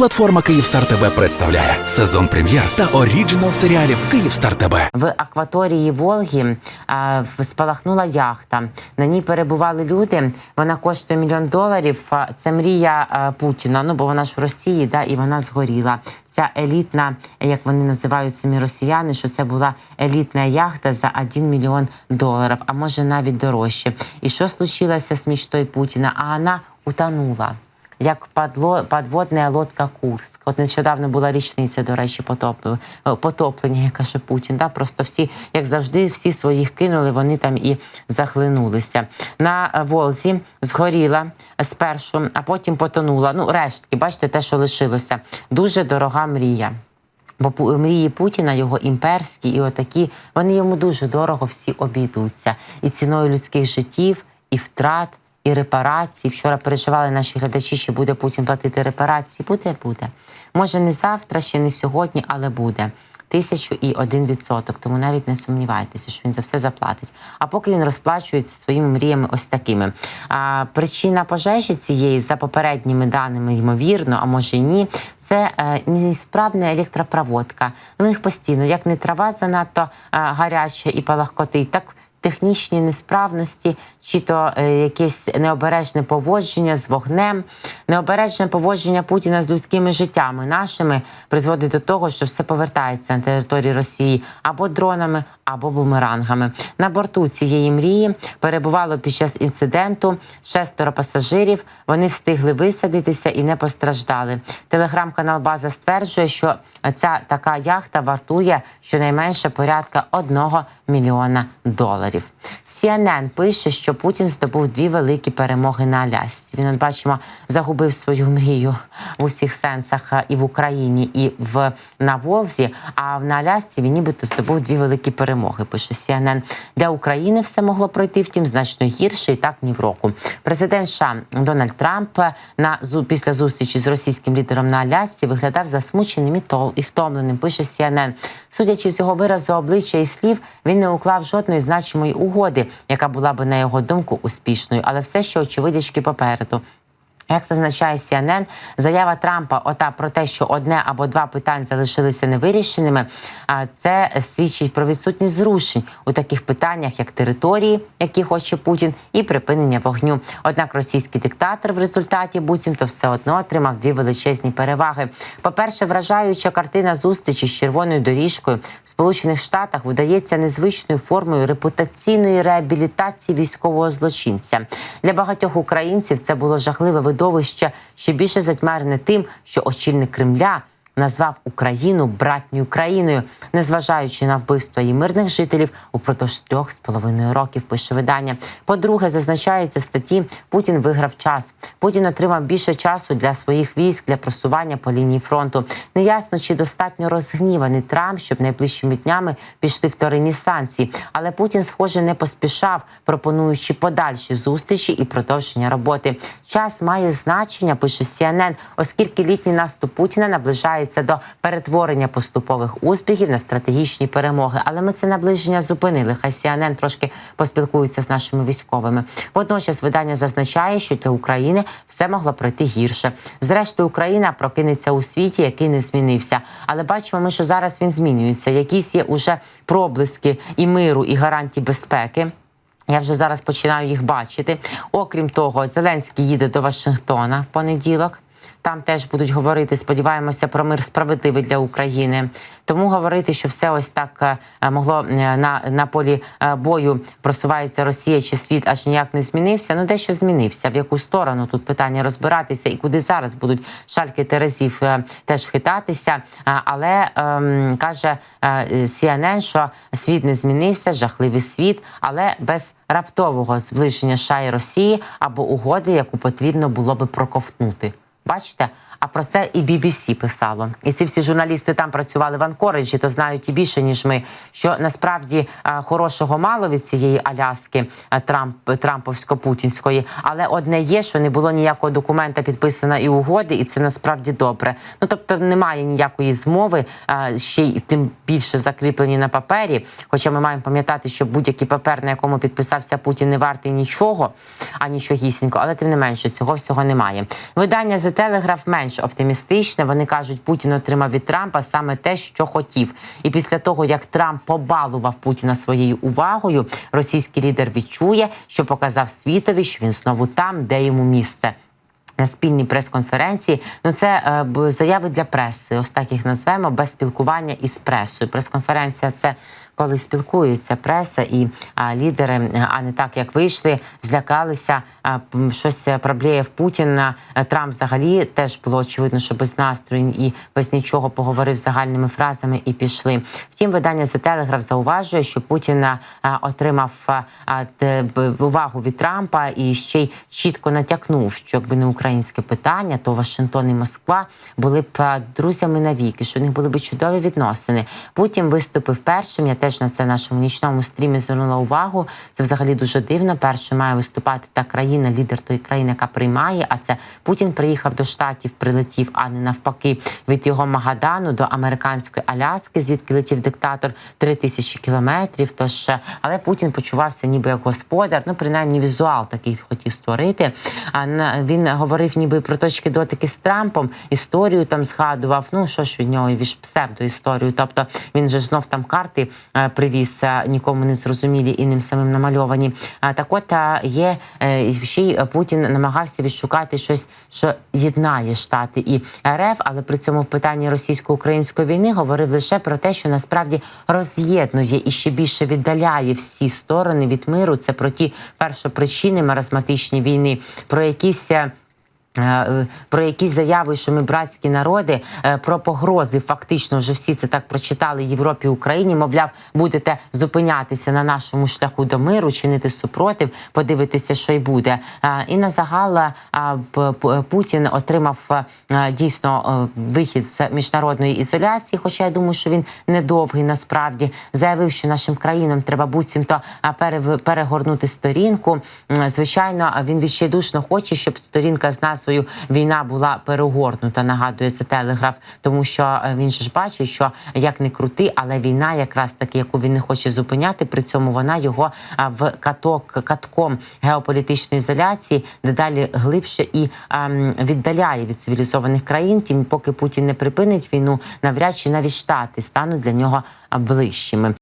Платформа Київстар ТБ представляє сезон прем'єр та оріджинал серіалів Київстар ТБ. В акваторії Волги а, в- спалахнула яхта. На ній перебували люди. Вона коштує мільйон доларів. Це мрія а, Путіна. Ну бо вона ж в Росії, да, і вона згоріла. Ця елітна, як вони називають самі росіяни, що це була елітна яхта за 1 мільйон доларів, а може навіть дорожче. І що случилося з мічтою Путіна? А вона утонула як подло, подводна лодка Курськ. От нещодавно була річниця, до речі, е, потоплення, як каже Путін. Да? Просто всі, як завжди, всі своїх кинули, вони там і захлинулися. На Волзі згоріла спершу, а потім потонула. Ну, рештки, бачите, те, що лишилося. Дуже дорога мрія. Бо мрії Путіна, його імперські і отакі, вони йому дуже дорого всі обійдуться. І ціною людських життів, і втрат, і репарацій. Вчора переживали наші глядачі, що буде Путін платити репарації. Буде, буде. Може, не завтра, ще не сьогодні, але буде. Тисячу і один відсоток, тому навіть не сумнівайтеся, що він за все заплатить. А поки він розплачується своїми мріями ось такими. А, причина пожежі цієї, за попередніми даними, ймовірно, а може ні, це е, несправна електропроводка. У них постійно, як не трава занадто е, гаряча і палахкотить, так технічні несправності, чи то е, якесь необережне поводження з вогнем, необережне поводження Путіна з людськими життями нашими призводить до того, що все повертається на території Росії або дронами, або бумерангами. На борту цієї мрії перебувало під час інциденту шестеро пасажирів. Вони встигли висадитися і не постраждали. Телеграм-канал База стверджує, що ця така яхта вартує щонайменше порядка одного мільйона доларів. です。CNN пише, що Путін здобув дві великі перемоги на Алясці. Він, бачимо, загубив свою мрію в усіх сенсах і в Україні, і в на Волзі. А на Алясці він нібито здобув дві великі перемоги. Пише CNN. Для України все могло пройти, втім, значно гірше, і так ні в року. Президент США Дональд Трамп на зу- після зустрічі з російським лідером на Алясці виглядав засмученим і то- і втомленим. Пише CNN. Судячи з його виразу обличчя і слів, він не уклав жодної значимої угоди, яка була би на його думку успішною, але все ще очевидячки попереду. Як зазначає CNN, заява Трампа ота про те, що одне або два питання залишилися невирішеними, а це свідчить про відсутність зрушень у таких питаннях, як території, які хоче Путін, і припинення вогню. Однак російський диктатор в результаті буцімто все одно отримав дві величезні переваги. По-перше, вражаюча картина зустрічі з червоною доріжкою в Сполучених Штатах видається незвичною формою репутаційної реабілітації військового злочинця. Для багатьох українців це було жахливе видовище, ще більше затьмарене тим, що очільник Кремля. Назвав Україну братньою країною, незважаючи на вбивство її мирних жителів упродовж трьох з половиною років. Пише видання. По-друге, зазначається в статті: Путін виграв час. Путін отримав більше часу для своїх військ для просування по лінії фронту. Неясно, чи достатньо розгніваний Трамп, щоб найближчими днями пішли вторинні санкції. Але Путін, схоже, не поспішав, пропонуючи подальші зустрічі і продовження роботи. Час має значення, пише CNN, оскільки літній наступ Путіна наближається до перетворення поступових успіхів на стратегічні перемоги. Але ми це наближення зупинили. Хай CNN трошки поспілкується з нашими військовими. Водночас видання зазначає, що для України все могло пройти гірше. Зрештою, Україна прокинеться у світі, який не змінився. Але бачимо, ми, що зараз він змінюється. Якісь є уже проблиски і миру, і гарантії безпеки. Я вже зараз починаю їх бачити. Окрім того, Зеленський їде до Вашингтона в понеділок. Там теж будуть говорити, сподіваємося, про мир справедливий для України. Тому говорити, що все ось так е, могло е, на, на полі е, бою просувається Росія чи світ, аж ніяк не змінився. Ну дещо змінився. В яку сторону тут питання розбиратися, і куди зараз будуть шальки терезів е, теж хитатися. Але ем, каже е, CNN, що світ не змінився, жахливий світ, але без раптового зближення США і Росії або угоди, яку потрібно було би проковтнути. Бачите? А про це і BBC писало. І ці всі журналісти там працювали в Анкориджі, то знають і більше ніж ми. Що насправді е, хорошого мало від цієї Аляски е, Трамп Трамповсько-путінської, але одне є, що не було ніякого документа підписано і угоди, і це насправді добре. Ну тобто немає ніякої змови, е, ще й тим більше закріплені на папері. Хоча ми маємо пам'ятати, що будь-який папер, на якому підписався Путін, не вартий нічого, а нічогісінько, але тим не менше цього всього немає. Видання The Telegraph менше більш-менш оптимістичне. Вони кажуть, Путін отримав від Трампа саме те, що хотів. І після того, як Трамп побалував Путіна своєю увагою, російський лідер відчує, що показав світові, що він знову там, де йому місце. На спільній прес-конференції, ну це е, заяви для преси. Ось так їх назвемо без спілкування із пресою. Прес-конференція це коли спілкуються преса і а, лідери, а не так як вийшли, злякалися. А, щось е, проблеєв Путін. а, е, Трамп взагалі теж було очевидно, що без настрою і без нічого поговорив загальними фразами і пішли. Втім, видання The Telegraph зауважує, що Путін а, отримав а, б- увагу від Трампа і ще й чітко натякнув, що якби не українське питання, то Вашингтон і Москва були б друзями навіки, що в них були б чудові відносини. Путін виступив першим. Я теж на це в нашому нічному стрімі звернула увагу. Це взагалі дуже дивно. Першим має виступати та країна, лідер тої країни, яка приймає. А це Путін приїхав до штатів, прилетів, а не навпаки, від його Магадану до американської Аляски, звідки летів диктатор три тисячі кілометрів. Тож, е, але Путін почувався ніби як господар. Ну, принаймні, візуал такий хотів створити. А він говорив ніби про точки дотики з Трампом, історію там згадував. Ну що ж від нього і псевдоісторію. Тобто він же знов там карти е, привіз, е, нікому не зрозумілі і ним самим намальовані. А так от е, є е, ще й Путін намагався відшукати щось, що єднає штати і РФ, але при цьому в питанні російсько-української війни говорив лише про те, що насправді роз'єднує і ще більше віддаляє всі сторони від миру. Це про ті першопричини маразматичні війни, про якісь. Е, Е, Про якісь заяви, що ми братські народи, е, про погрози, фактично вже всі це так прочитали Європі Україні. Мовляв, будете зупинятися на нашому шляху до миру, чинити супротив, подивитися, що й буде. І на загал Путін отримав дійсно вихід з міжнародної ізоляції. Хоча я думаю, що він недовгий насправді заявив, що нашим країнам треба буцімто перегорнути сторінку. Звичайно, він відчайдушно хоче, щоб сторінка з назвою Війна була перегорнута. Нагадує це телеграф, тому що е, він ж бачить, що як не крути, але війна, якраз таки, яку він не хоче зупиняти, при цьому вона його в каток катком геополітичної ізоляції дедалі глибше і ем, віддаляє від цивілізованих країн. Тим, поки Путін не припинить війну, навряд чи навіть штати стануть для нього ближчими.